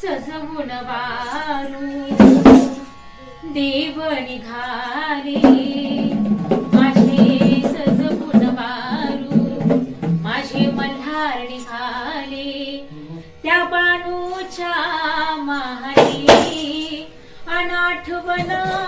सजवून वारू देव निघाले माझे सजवून वारू माझे मल्हार निघाले त्या बाणूच्या महाने अनाठवना